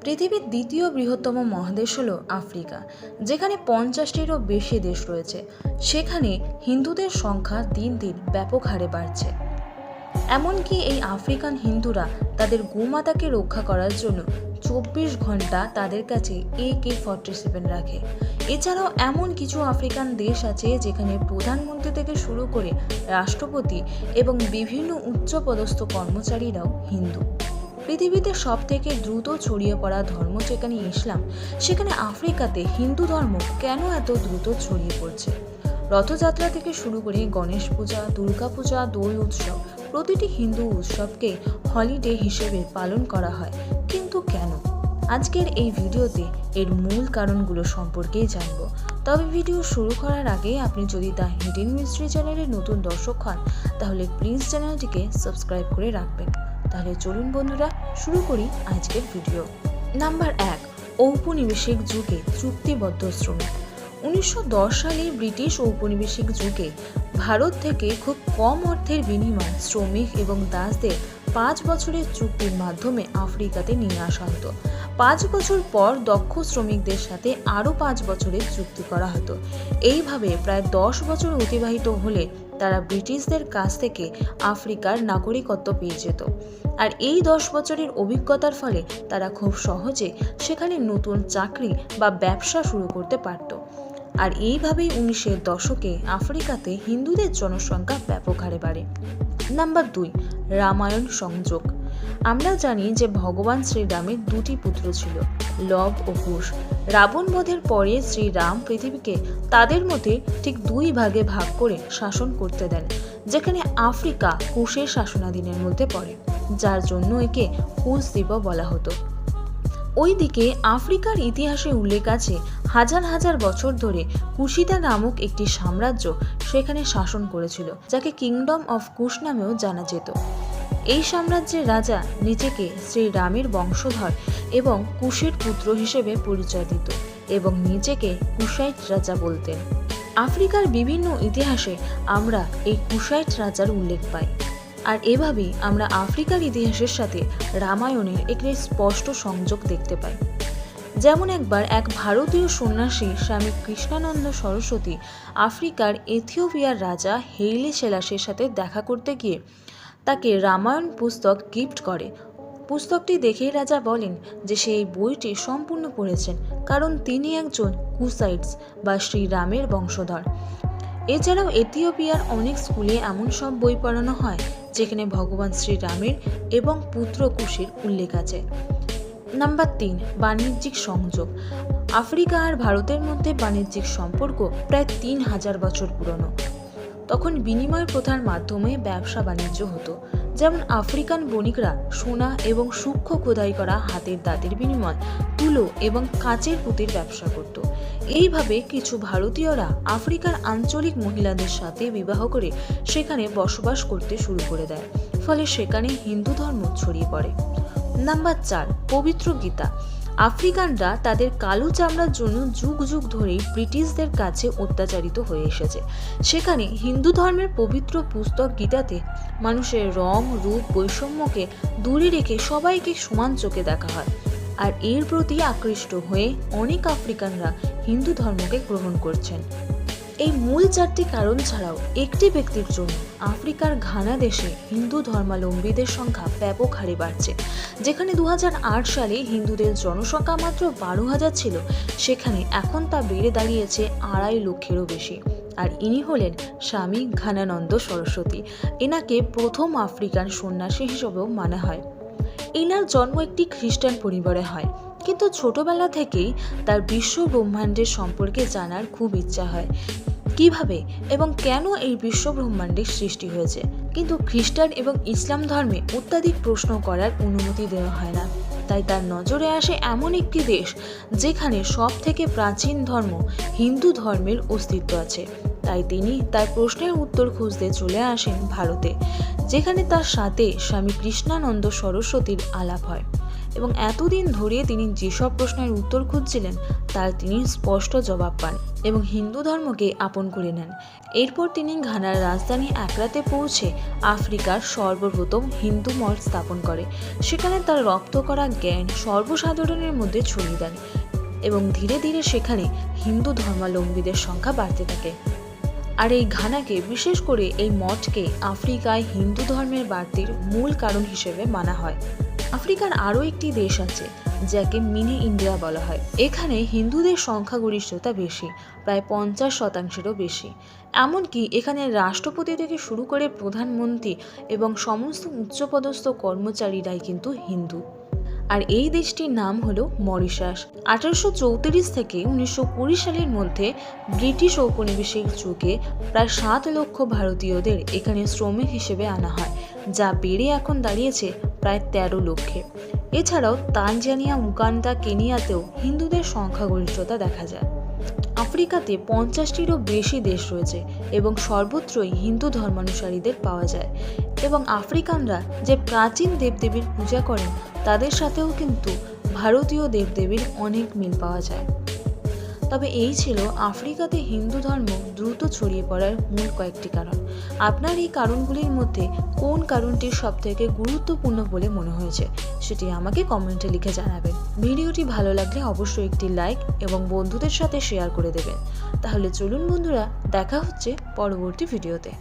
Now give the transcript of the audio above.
পৃথিবীর দ্বিতীয় বৃহত্তম মহাদেশ হলো আফ্রিকা, যেখানে পঞ্চাশটিরও বেশি দেশ রয়েছে। সেখানে হিন্দুদের সংখ্যা দিন দিন ব্যাপক হারে বাড়ছে। এমনকি এই আফ্রিকান হিন্দুরা তাদের গোমাতাকে রক্ষা করার জন্য চব্বিশ ঘণ্টা তাদের কাছে এ কে ফর্টি সেভেন রাখে। এছাড়াও এমন কিছু আফ্রিকান দেশ আছে যেখানে প্রধানমন্ত্রী থেকে শুরু করে রাষ্ট্রপতি এবং বিভিন্ন উচ্চপদস্থ কর্মচারীরাও হিন্দু। পৃথিবীতে সব থেকে দ্রুত ছড়িয়ে পড়া ধর্ম যেখানে ইসলাম, সেখানে আফ্রিকাতে হিন্দু ধর্ম কেন এত দ্রুত ছড়িয়ে পড়ছে? রথযাত্রা থেকে শুরু করে গণেশ পূজা, দুর্গা পূজা, দোল উৎসব প্রতিটি হিন্দু উৎসবকে হলিডে হিসেবে পালন করা হয়। কিন্তু কেন? আজকের এই ভিডিওতে এর মূল কারণগুলো সম্পর্কেই জানব। তবে ভিডিও শুরু করার আগে আপনি যদি দ্য হিডেন মিস্ট্রি চ্যানেলের নতুন দর্শক হন, তাহলে প্লিজ চ্যানেলটিকে সাবস্ক্রাইব করে রাখবেন। তাহলে চলুন বন্ধুরা, শুরু করি আজকের ভিডিও। নাম্বার এক, ঔপনিবেশিক যুগে চুক্তিবদ্ধ শ্রমিক। উনিশশো সালে ব্রিটিশ ঔপনিবেশিক যুগে ভারত থেকে খুব কম অর্থের বিনিময় শ্রমিক এবং দাসদের পাঁচ বছরের চুক্তির মাধ্যমে আফ্রিকাতে নিয়ে আসা হতো। পাঁচ বছর পর দক্ষ শ্রমিকদের সাথে আরও পাঁচ বছরের চুক্তি করা হতো। এইভাবে প্রায় দশ বছর অতিবাহিত হলে তারা ব্রিটিশদের কাছ থেকে আফ্রিকার নাগরিকত্ব পেয়ে যেত। আর এই দশ বছরের অভিজ্ঞতার ফলে তারা খুব সহজে সেখানে নতুন চাকরি বা ব্যবসা শুরু করতে পারত। আর এইভাবেই উনিশের দশকে আফ্রিকাতে হিন্দুদের জনসংখ্যা ব্যাপক হারে বাড়ে। নাম্বার দুই, রামায়ণ সংযোগ। আমরা জানি যে ভগবান শ্রীরামের দুটি পুত্র ছিল, লব ও কুশ রাবণ বধের পরে শ্রীরাম পৃথিবীকে তাদের মধ্যে ঠিক দুই ভাগে ভাগ করে শাসন করতে দেন, যেখানে আফ্রিকা কুশের শাসনাধীনের মধ্যে পড়ে, যার জন্য একে কুশ দ্বীপ বলা হতো। ওইদিকে আফ্রিকার ইতিহাসে উল্লেখ আছে, হাজার হাজার বছর ধরে কুশিদা নামক একটি সাম্রাজ্য সেখানে শাসন করেছিল, যাকে কিংডম অফ কুশ নামেও জানা যেত। এই সাম্রাজ্যের রাজা নিজেকে শ্রীরামের বংশধর এবং কুশের পুত্র হিসেবে পরিচয় দিত এবং নিজেকে কুশাইট রাজা বলতেন। আফ্রিকার বিভিন্ন ইতিহাসে আমরা এই কুশাইট রাজার উল্লেখ পাই। আর এভাবেই আমরা আফ্রিকার ইতিহাসের সাথে রামায়ণের একটি স্পষ্ট সংযোগ দেখতে পাই। যেমন একবার এক ভারতীয় সন্ন্যাসী স্বামী কৃষ্ণানন্দ সরস্বতী আফ্রিকার এথিওপিয়ার রাজা হেইলে সেলাসের সাথে দেখা করতে গিয়ে তাকে রামায়ণ পুস্তক গিফট করে। পুস্তকটি দেখেই রাজা বলেন যে সেই বইটি সম্পূর্ণ পড়েছেন, কারণ তিনি একজন কুসাইডস বা শ্রীরামের বংশধর। এছাড়াও এথিওপিয়ার অনেক স্কুলে এমন সব বই পড়ানো হয়, যেখানে ভগবান শ্রীরামের এবং পুত্র কুশের উল্লেখ আছে। নাম্বার তিন, বাণিজ্যিক সংযোগ। আফ্রিকা আর ভারতের মধ্যে বাণিজ্যিক সম্পর্ক প্রায় তিন হাজার বছর পুরনো। তখন বিনিময় প্রথার মাধ্যমে ব্যবসা বাণিজ্য হতো। যেমন আফ্রিকান বণিকরা সোনা এবং সূক্ষ্ম খোদাই করা হাতের দাঁতের বিনিময়, তুলো এবং কাঁচের পুঁতির ব্যবসা করত। এইভাবে কিছু ভারতীয়রা আফ্রিকার আঞ্চলিক মহিলাদের সাথে বিবাহ করে সেখানে বসবাস করতে শুরু করে দেয়। ফলে সেখানে হিন্দু ধর্ম ছড়িয়ে পড়ে। নাম্বার চার, পবিত্র গীতা। আফ্রিকানরা তাদের কালো চামড়ার জন্য যুগ যুগ ধরেই ব্রিটিশদের কাছে অত্যাচারিত হয়ে এসেছে। সেখানে হিন্দু ধর্মের পবিত্র পুস্তক গীতাতে মানুষের রং, রূপ, বৈষম্যকে দূরে রেখে সবাইকে সমান চোখে দেখা হয়। আর এর প্রতি আকৃষ্ট হয়ে অনেক আফ্রিকানরা হিন্দু ধর্মকে গ্রহণ করছেন। এই মূল চারটি কারণ ছাড়াও একটি ব্যক্তির জন্য আফ্রিকার ঘানা দেশে হিন্দু ধর্মাবলম্বীদের সংখ্যা ব্যাপক হারে বাড়ছে। যেখানে দু হাজার আট সালে হিন্দুদের জনসংখ্যা মাত্র বারো হাজার ছিল, সেখানে এখন তা বেড়ে দাঁড়িয়েছে আড়াই লক্ষেরও বেশি। আর ইনি হলেন স্বামী ঘানানন্দ সরস্বতী, এনাকে প্রথম আফ্রিকান সন্ন্যাসী হিসেবেও মানা হয়। এনার জন্ম একটি খ্রিস্টান পরিবারে হয়। কিন্তু ছোটবেলা থেকেই তার বিশ্ব ব্রহ্মাণ্ডের সম্পর্কে জানার খুব ইচ্ছা হয়। কীভাবে এবং কেন এই বিশ্ব ব্রহ্মাণ্ডের সৃষ্টি হয়েছে? কিন্তু খ্রিস্টান এবং ইসলাম ধর্মে অত্যাধিক প্রশ্ন করার অনুমতি দেওয়া হয় না। তাই তার নজরে আসে এমন একটি দেশ যেখানে সব থেকে প্রাচীন ধর্ম হিন্দু ধর্মের অস্তিত্ব আছে। তাই তিনি তার প্রশ্নের উত্তর খুঁজতে চলে আসেন ভারতে, যেখানে তার সাথে স্বামী কৃষ্ণানন্দ সরস্বতীর আলাপ হয়। এবং এতদিন ধরে তিনি যেসব প্রশ্নের উত্তর খুঁজছিলেন, তার তিনি স্পষ্ট জবাব পান এবং হিন্দু ধর্মকে আপন করে নেন। এরপর তিনি ঘানার রাজধানী একরাতে পৌঁছে আফ্রিকার সর্বপ্রথম হিন্দু মঠ স্থাপন করে। সেখানে তার রপ্ত করা জ্ঞান সর্বসাধারণের মধ্যে ছড়িয়ে দেন এবং ধীরে ধীরে সেখানে হিন্দু ধর্মাবলম্বীদের সংখ্যা বাড়তে থাকে। আর এই ঘানাকে বিশেষ করে এই মঠকে আফ্রিকায় হিন্দু ধর্মের বাড়তির মূল কারণ হিসেবে মানা হয়। আফ্রিকার আরও একটি দেশ আছে, যাকে মিনি ইন্ডিয়া বলা হয়। এখানে হিন্দুদের সংখ্যাগরিষ্ঠতা বেশি, প্রায় পঞ্চাশ শতাংশেরও বেশি। এমনকি এখানে রাষ্ট্রপতি থেকে শুরু করে প্রধানমন্ত্রী এবং সমস্ত উচ্চপদস্থ কর্মচারীরাই কিন্তু হিন্দু। আর এই দেশটির নাম হলো মরিশাস। আঠারোশো চৌত্রিশ থেকে উনিশশো কুড়ি সালের মধ্যে ব্রিটিশ ঔপনিবেশিক যুগে প্রায় সাত লক্ষ ভারতীয়দের এখানে শ্রমিক হিসেবে আনা হয়, যা বেড়ে এখন দাঁড়িয়েছে প্রায় তেরো লক্ষে। এছাড়াও তানজানিয়া, উগান্ডা, কেনিয়াতেও হিন্দুদের সংখ্যাগরিষ্ঠতা দেখা যায়। আফ্রিকাতে পঞ্চাশটিরও বেশি দেশ রয়েছে এবং সর্বত্রই হিন্দু ধর্মানুসারীদের পাওয়া যায়। এবং আফ্রিকানরা যে প্রাচীন দেবদেবীর পূজা করেন, তাদের সাথেও কিন্তু ভারতীয় দেবদেবীর অনেক মিল পাওয়া যায়। তবে এই ছিল আফ্রিকাতে হিন্দু ধর্ম দ্রুত ছড়িয়ে পড়ার মূল কয়েকটি কারণ। আপনার এই কারণগুলির মধ্যে কোন কারণটি সবথেকে গুরুত্বপূর্ণ বলে মনে হয়েছে, সেটি আমাকে কমেন্টে লিখে জানাবেন। ভিডিওটি ভালো লাগলে অবশ্যই একটি লাইক এবং বন্ধুদের সাথে শেয়ার করে দেবেন। তাহলে চলুন বন্ধুরা, দেখা হচ্ছে পরবর্তী ভিডিওতে।